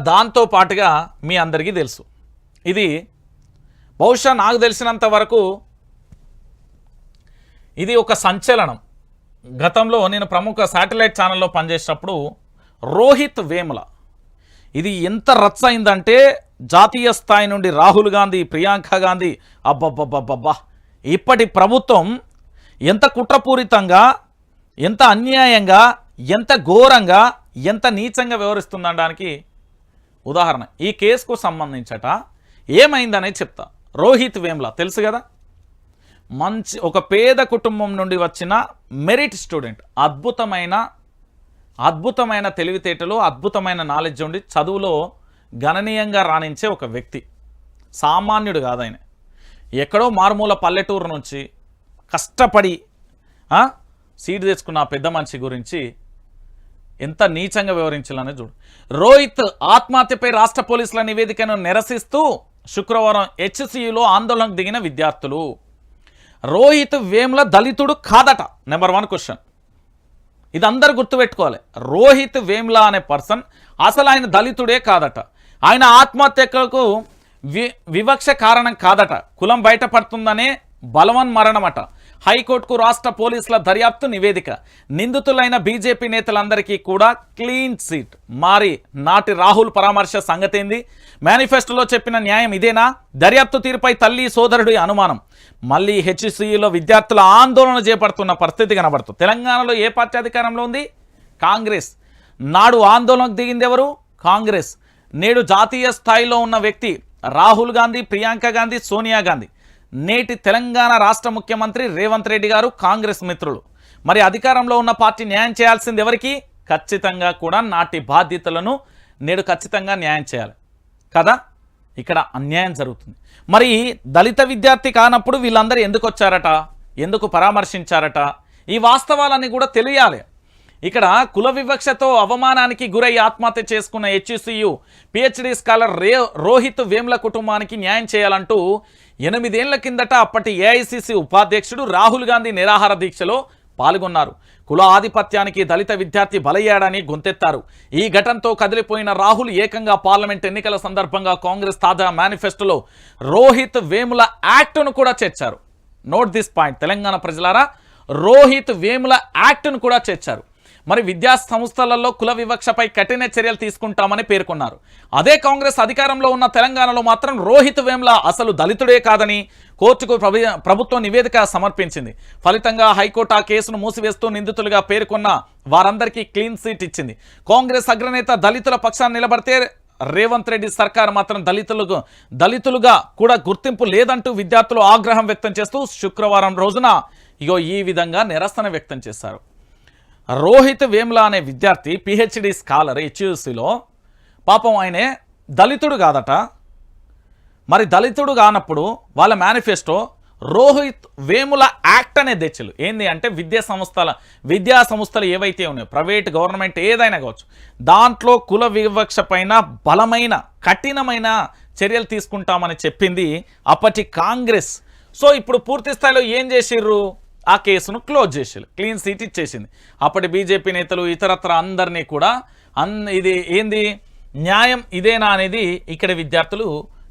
దాంతో పాటుగా మీ అందరికీ తెలుసు. ఇది బహుశా నాకు తెలిసినంత వరకు ఇది ఒక సంచలనం. గతంలో నేను ప్రముఖ శాటిలైట్ ఛానల్లో పనిచేసినప్పుడు రోహిత్ వేముల. ఇది ఎంత రచ్చ అయిందంటే జాతీయ స్థాయి నుండి రాహుల్ గాంధీ ప్రియాంక గాంధీ అబ్బబ్బబ్బబ్బబ్బా. ఇప్పటి ప్రభుత్వం ఎంత కుట్రపూరితంగా ఎంత అన్యాయంగా ఎంత ఘోరంగా ఎంత నీచంగా వ్యవహరిస్తుందనడానికి ఉదాహరణ ఈ కేసుకు సంబంధించట ఏమైందనే చెప్తా. రోహిత్ వేమ్లా తెలుసు కదా? మంచి ఒక పేద కుటుంబం నుండి వచ్చిన మెరిట్ స్టూడెంట్ అద్భుతమైన అద్భుతమైన తెలివితేటలు అద్భుతమైన నాలెడ్జ్ ఉండి చదువులో గణనీయంగా రాణించే ఒక వ్యక్తి. సామాన్యుడు కాదాయన ఎక్కడో మారుమూల పల్లెటూరు నుంచి కష్టపడి సీట్ తెచ్చుకున్న పెద్ద మనిషి గురించి ఎంత నీచంగా వివరించాలని చూడు. రోహిత్ ఆత్మహత్యపై రాష్ట్ర పోలీసుల నివేదికను నిరసిస్తూ శుక్రవారం హెచ్సియులో ఆందోళనకు దిగిన విద్యార్థులు. రోహిత్ వేముల దళితుడు కాదట నెంబర్ వన్ క్వశ్చన్. ఇది అందరు గుర్తుపెట్టుకోవాలి. రోహిత్ వేమ్లా అనే పర్సన్ అసలు ఆయన దళితుడే కాదట. ఆయన ఆత్మహత్యకు వి వివక్ష కారణం కాదట. కులం బయటపడుతుందనే బలవన్ మరణమట. హైకోర్టుకు రాష్ట్ర పోలీసుల దర్యాప్తు నివేదిక. నిందితులైన బీజేపీ నేతలందరికీ కూడా క్లీన్ సీట్ మారి నాటి రాహుల్ పరామర్శ సంగతేంది? మేనిఫెస్టోలో చెప్పిన న్యాయం ఇదేనా? దర్యాప్తు తీరుపై తల్లి సోదరుడి అనుమానం. మళ్ళీ హెచ్సిలో విద్యార్థుల ఆందోళన చేపడుతున్న పరిస్థితి కనబడుతుంది తెలంగాణలో ఏ పార్టీ అధికారంలో ఉంది? కాంగ్రెస్. నాడు ఆందోళనకు దిగింది ఎవరు? కాంగ్రెస్. నేడు జాతీయ స్థాయిలో ఉన్న వ్యక్తి రాహుల్ గాంధీ ప్రియాంక గాంధీ సోనియా గాంధీ. నేటి తెలంగాణ రాష్ట్ర ముఖ్యమంత్రి రేవంత్ రెడ్డి గారు కాంగ్రెస్ మిత్రులు. మరి అధికారంలో ఉన్న పార్టీ న్యాయం చేయాల్సింది ఎవరికి? ఖచ్చితంగా కూడా నాటి బాధ్యతలను నేడు ఖచ్చితంగా న్యాయం చేయాలి. కదా? ఇక్కడ అన్యాయం జరుగుతుంది. మరి దళిత విద్యార్థి కానప్పుడు వీళ్ళందరూ ఎందుకు వచ్చారట? ఎందుకు పరామర్శించారట? ఈ వాస్తవాలన్నీ కూడా తెలియాలి. ఇక్కడ కుల వివక్షతో అవమానానికి గురై ఆత్మహత్య చేసుకున్న హెచ్సియు పిహెచ్డి స్కాలర్ రే రోహిత్ వేమ్ల కుటుంబానికి న్యాయం చేయాలంటూ ఎనిమిదేళ్ళ కిందట అప్పటి ఏఐసిసి ఉపాధ్యక్షుడు రాహుల్ గాంధీ నిరాహార దీక్షలో పాల్గొన్నారు. కుల ఆధిపత్యానికి దళిత విద్యార్థి బలయ్యాడని గొంతెత్తారు. ఈ ఘటనతో కదిలిపోయిన రాహుల్ ఏకంగా పార్లమెంట్ ఎన్నికల సందర్భంగా కాంగ్రెస్ తాజా మేనిఫెస్టోలో రోహిత్ వేముల యాక్ట్ను కూడా చేర్చారు. Note this point. తెలంగాణ ప్రజలారా రోహిత్ వేముల యాక్ట్ను కూడా చేర్చారు. మరి విద్యా సంస్థలలో కుల వివక్షపై కఠిన చర్యలు తీసుకుంటామని పేర్కొన్నారు. అదే కాంగ్రెస్ అధికారంలో ఉన్న తెలంగాణలో మాత్రం రోహిత్ వేమ్లా అసలు దళితుడే కాదని కోర్టుకు ప్రభుత్వం నివేదిక సమర్పించింది. ఫలితంగా హైకోర్టు ఆ కేసును మూసివేస్తూ నిందితులుగా పేర్కొన్న వారందరికీ క్లీన్ సీట్ ఇచ్చింది. కాంగ్రెస్ అగ్రనేత దళితుల పక్షాన్ని నిలబడితే రేవంత్ రెడ్డి సర్కార్ మాత్రం దళితులకు దళితులుగా కూడా గుర్తింపు లేదంటూ విద్యార్థులు ఆగ్రహం వ్యక్తం చేస్తూ శుక్రవారం రోజున ఇగో ఈ విధంగా నిరసన వ్యక్తం చేశారు. రోహిత్ వేమ్లా అనే విద్యార్థి పిహెచ్డి స్కాలర్ హెచ్యూసిలో పాపం ఆయనే దళితుడు కాదట. మరి దళితుడు కానప్పుడు వాళ్ళ మేనిఫెస్టో రోహిత్ వేముల యాక్ట్ అనే తెచ్చులు. ఏంది అంటే విద్యా సంస్థల విద్యా సంస్థలు ఏవైతే ఉన్నాయో ప్రైవేట్ గవర్నమెంట్ ఏదైనా కావచ్చు దాంట్లో కుల వివక్ష పైన బలమైన కఠినమైన చర్యలు తీసుకుంటామని చెప్పింది అప్పటి కాంగ్రెస్. సో ఇప్పుడు పూర్తి స్థాయిలో ఏం చేసిర్రు? ఆ కేసును క్లోజ్ చేసారు క్లీన్ సీట్ ఇచ్చేసింది. అప్పటి బీజేపీ నేతలు ఇతరత్ర అందరినీ కూడా అన్ ఇది ఏంది? న్యాయం ఇదేనా అనేది ఇక్కడ విద్యార్థులు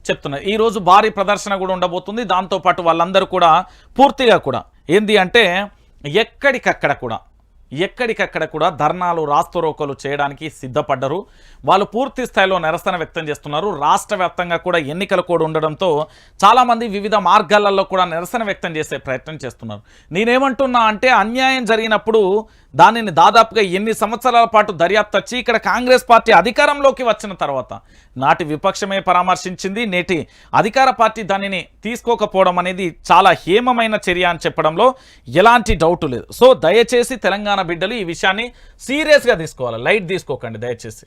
చెప్తున్నారు. ఈరోజు భారీ ప్రదర్శన కూడా ఉండబోతుంది. దాంతోపాటు వాళ్ళందరూ కూడా పూర్తిగా కూడా. ఏంది అంటే ఎక్కడికక్కడ కూడా ఎక్కడికక్కడ కూడా ధర్నాలు రాస్తరోకలు చేయడానికి సిద్ధపడ్డరు. వాళ్ళు పూర్తి స్థాయిలో నిరసన వ్యక్తం చేస్తున్నారు. రాష్ట్ర వ్యాప్తంగా కూడా ఎన్నికల కూడా ఉండడంతో చాలామంది వివిధ మార్గాలలో కూడా నిరసన వ్యక్తం చేసే ప్రయత్నం చేస్తున్నారు. నేనేమంటున్నా అంటే అన్యాయం జరిగినప్పుడు దానిని దాదాపుగా ఎన్ని సంవత్సరాల పాటు దర్యాప్తు వచ్చి ఇక్కడ కాంగ్రెస్ పార్టీ అధికారంలోకి వచ్చిన తర్వాత నాటి విపక్షమే పరామర్శించింది. నేటి అధికార పార్టీ దానిని తీసుకోకపోవడం అనేది చాలా హేమమైన చర్య అని చెప్పడంలో ఎలాంటి డౌట్ లేదు. సో దయచేసి తెలంగాణ బిడ్డలు ఈ విషయాన్ని సీరియస్గా తీసుకోవాలి. లైట్ తీసుకోకండి దయచేసి.